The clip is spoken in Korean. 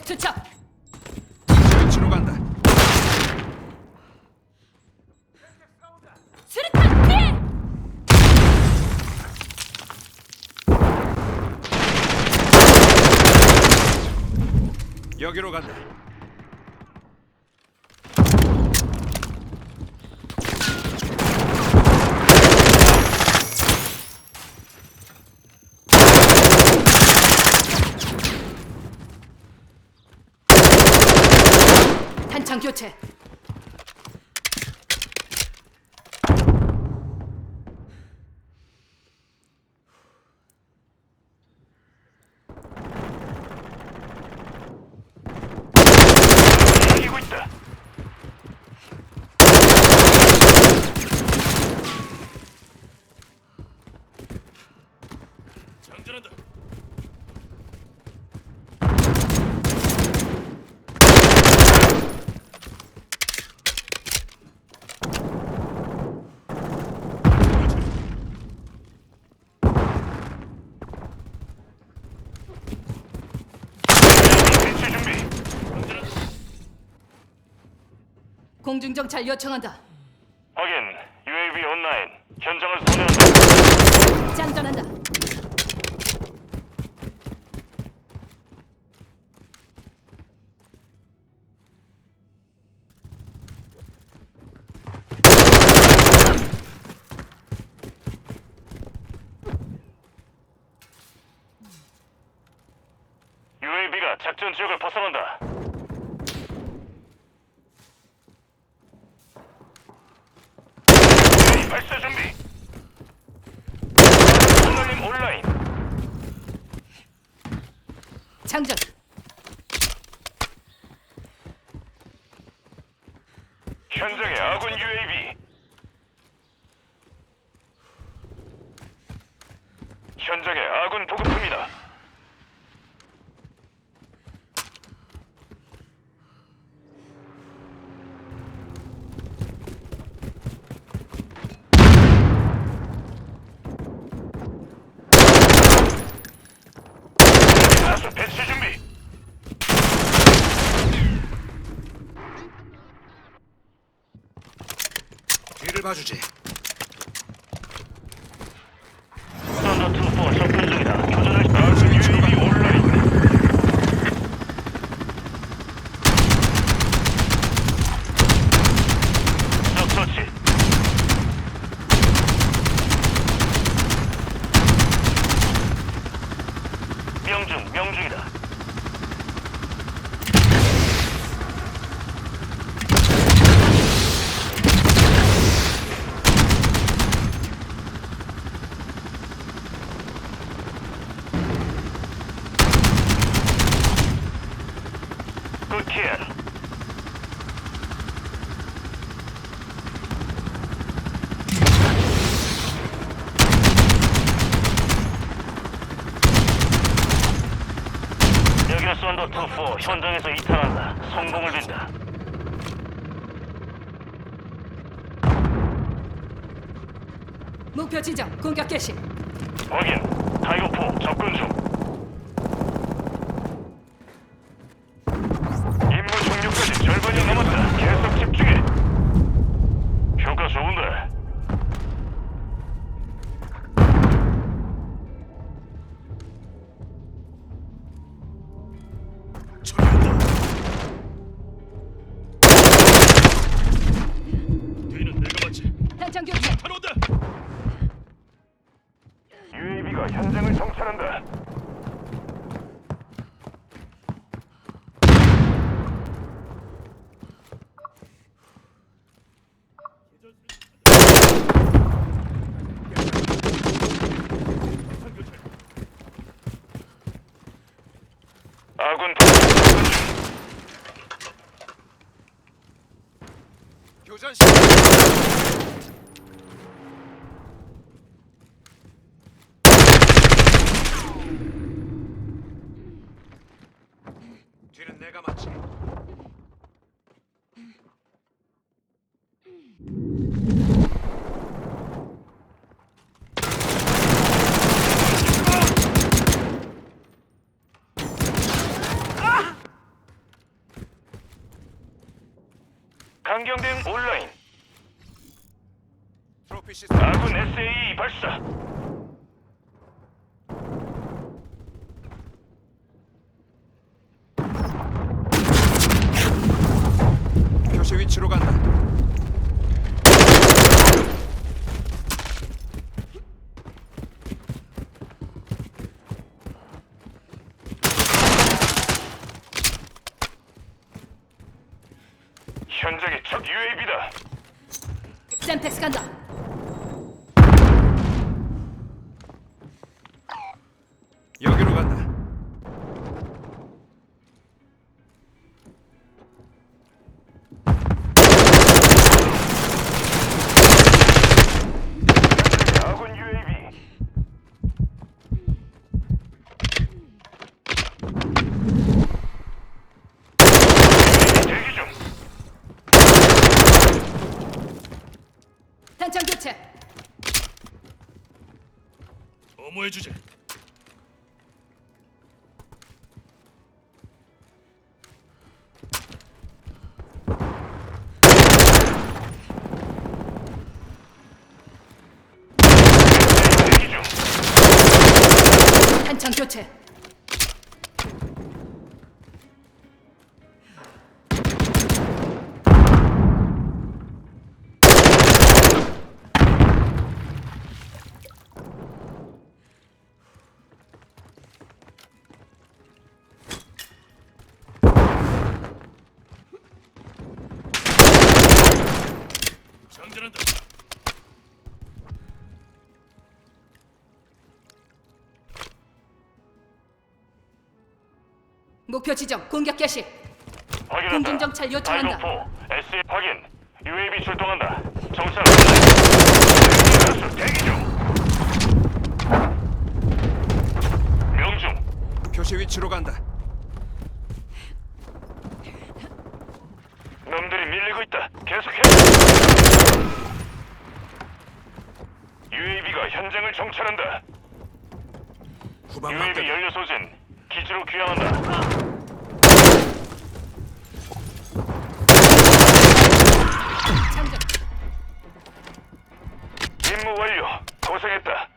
스 투척. 치로 간다. 수류탄 피해. 여기로 간다. 교체. 이기고 있다 장전한다 배치 준비 공중 정찰 요청한다. 확인 UAV 온라인 현장을 소개한다 장전한다. UAV가 작전 지역을 벗어난다 UAV 발사 준비 손놀림 온라인 장전. 현장에 아군 UAV 현장에 아군 보급품이다 가스 봐주지. 스탠더 2-4 접근 중이다. 교전을 아군 UAV 온라인. 적 처치. 명중, 명중이다. 굿킬. 썬더 2-4 현장에서 이탈한다. 성공을 빈다. 목표 지정. 공격 개시. 확인. 타이거포 접근 중. 탄창 교체. 들어온다. UAV가 현장을 정찰한다. 아군 도시 접근 중. 교전 시. 뒤는 내가 맞지. 강경등 온라인. 트로피 시스템. 아군 SAE 발사. 표시 위치로 간다. 현장에 적 UAV다. 샘텍스 간다. 탄창 교체. 어머해 주제. 탄창 교체. 장전한다. 목표 지정 공격 개시. 확인한다. 공중 정찰 요청한다. 발도포 SA 확인. UAV 출동한다. 정찰. 가수 대기 중. 명중. 표시 위치로 간다. UAV가 현장을 정찰한다. 후방 UAV. 연료 소진 기지로 귀환한다. 장전. 임무 완료. 고생했다.